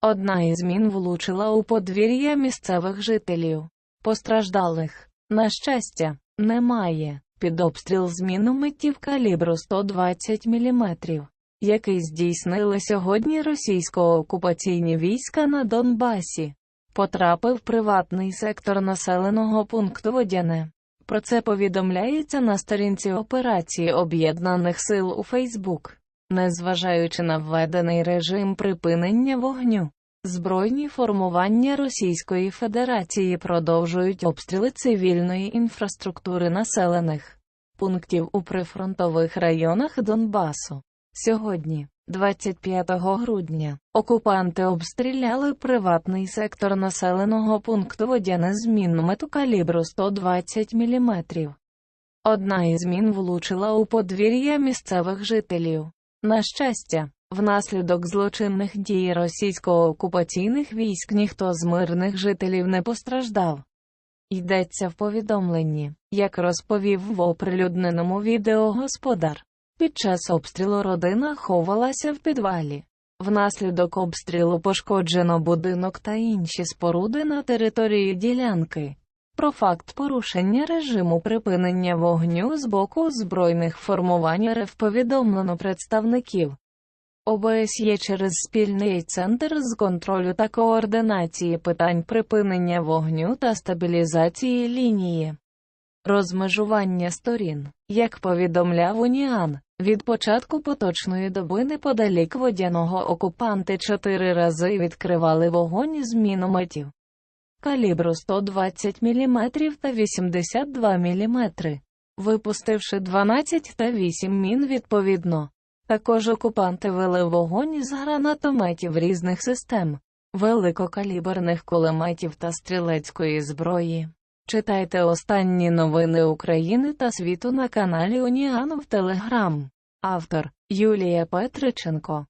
Одна із мін влучила у подвір'я місцевих жителів. Постраждалих, на щастя, немає. Під обстріл з мінометів калібру 120 мм, який здійснили сьогодні російсько-окупаційні війська на Донбасі, потрапив приватний сектор населеного пункту Водяне. Про це повідомляється на сторінці операції Об'єднаних сил у Фейсбук. Незважаючи на введений режим припинення вогню, збройні формування Російської Федерації продовжують обстріли цивільної інфраструктури населених пунктів у прифронтових районах Донбасу. Сьогодні, 25 грудня, окупанти обстріляли приватний сектор населеного пункту Водяне з міномету калібру 120 мм. Одна із мін влучила у подвір'я місцевих жителів. На щастя, внаслідок злочинних дій російсько-окупаційних військ ніхто з мирних жителів не постраждав. Йдеться в повідомленні, як розповів в оприлюдненому відео господар. Під час обстрілу родина ховалася в підвалі. Внаслідок обстрілу пошкоджено будинок та інші споруди на території ділянки. Про факт порушення режиму припинення вогню з боку збройних формувань РФ повідомлено представників. ОБСЄ через спільний центр з контролю та координації питань припинення вогню та стабілізації лінії. Розмежування сторін, як повідомляв Уніан, від початку поточної доби неподалік водяного окупанти чотири рази відкривали вогонь з мінометів калібру 120 мм та 82 мм, випустивши 12 та 8 мін відповідно. Також окупанти вели вогонь з гранатометів різних систем, великокаліберних кулеметів та стрілецької зброї. Читайте останні новини України та світу на каналі Уніану в Телеграм. Автор Юлія Петриченко